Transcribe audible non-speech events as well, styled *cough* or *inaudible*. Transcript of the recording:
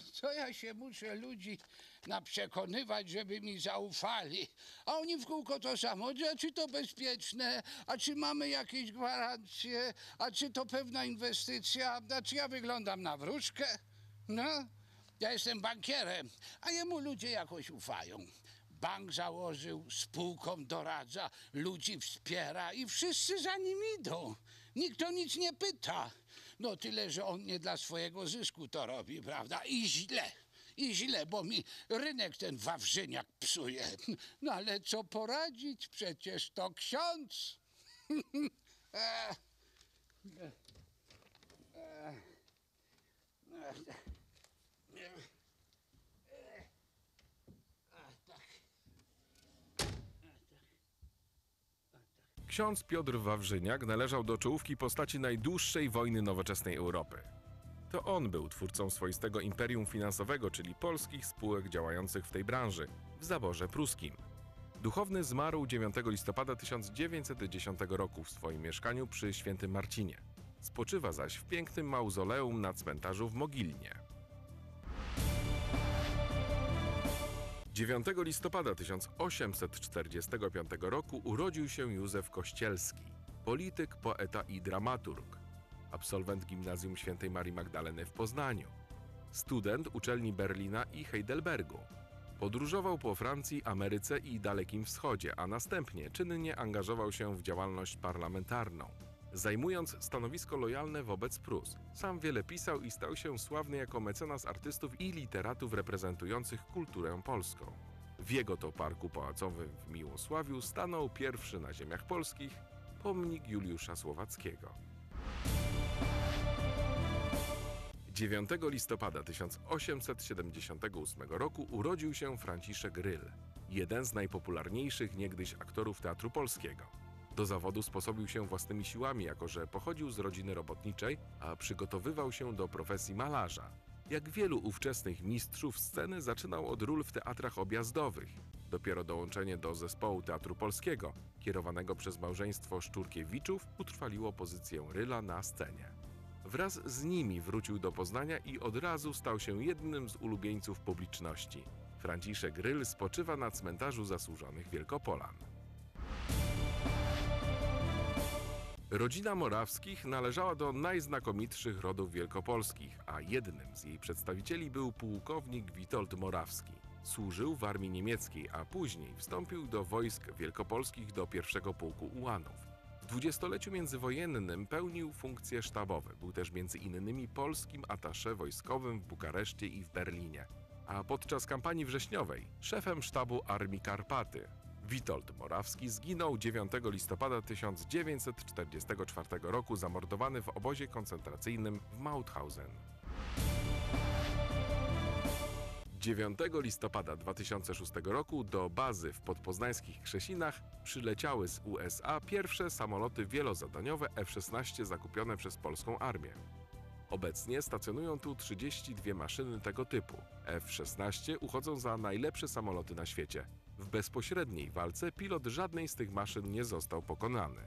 *laughs* Co ja się muszę ludzi naprzekonywać, żeby mi zaufali? A oni w kółko to samo. A czy to bezpieczne? A czy mamy jakieś gwarancje? A czy to pewna inwestycja? A czy ja wyglądam na wróżkę? No, ja jestem bankierem, a jemu ludzie jakoś ufają. Bank założył, spółkom doradza, ludzi wspiera i wszyscy za nim idą. Nikt o nic nie pyta. No tyle, że on nie dla swojego zysku to robi, prawda? I źle. I źle, bo mi rynek ten wawrzyniak psuje. No ale co poradzić? Przecież to ksiądz. Ech. Ech. Ech. Ksiądz Piotr Wawrzyniak należał do czołówki postaci najdłuższej wojny nowoczesnej Europy. To on był twórcą swoistego imperium finansowego, czyli polskich spółek działających w tej branży, w zaborze pruskim. Duchowny zmarł 9 listopada 1910 roku w swoim mieszkaniu przy Świętym Marcinie. Spoczywa zaś w pięknym mauzoleum na cmentarzu w Mogilnie. 9 listopada 1845 roku urodził się Józef Kościelski, polityk, poeta i dramaturg, absolwent Gimnazjum Świętej Marii Magdaleny w Poznaniu, student uczelni Berlina i Heidelbergu. Podróżował po Francji, Ameryce i Dalekim Wschodzie, a następnie czynnie angażował się w działalność parlamentarną. Zajmując stanowisko lojalne wobec Prus, sam wiele pisał i stał się sławny jako mecenas artystów i literatów reprezentujących kulturę polską. W jego to parku pałacowym w Miłosławiu stanął pierwszy na ziemiach polskich pomnik Juliusza Słowackiego. 9 listopada 1878 roku urodził się Franciszek Ryl, jeden z najpopularniejszych niegdyś aktorów teatru polskiego. Do zawodu sposobił się własnymi siłami, jako że pochodził z rodziny robotniczej, a przygotowywał się do profesji malarza. Jak wielu ówczesnych mistrzów sceny zaczynał od ról w teatrach objazdowych. Dopiero dołączenie do zespołu Teatru Polskiego, kierowanego przez małżeństwo Szczurkiewiczów, utrwaliło pozycję Ryla na scenie. Wraz z nimi wrócił do Poznania i od razu stał się jednym z ulubieńców publiczności. Franciszek Ryl spoczywa na cmentarzu zasłużonych Wielkopolan. Rodzina Morawskich należała do najznakomitszych rodów wielkopolskich, a jednym z jej przedstawicieli był pułkownik Witold Morawski. Służył w armii niemieckiej, a później wstąpił do wojsk wielkopolskich do pierwszego pułku ułanów. W dwudziestoleciu międzywojennym pełnił funkcje sztabowe. Był też między innymi polskim atasze wojskowym w Bukareszcie i w Berlinie. A podczas kampanii wrześniowej szefem sztabu Armii Karpaty. Witold Morawski zginął 9 listopada 1944 roku, zamordowany w obozie koncentracyjnym w Mauthausen. 9 listopada 2006 roku do bazy w podpoznańskich Krzesinach przyleciały z USA pierwsze samoloty wielozadaniowe F-16 zakupione przez polską armię. Obecnie stacjonują tu 32 maszyny tego typu. F-16 uchodzą za najlepsze samoloty na świecie. W bezpośredniej walce pilot żadnej z tych maszyn nie został pokonany.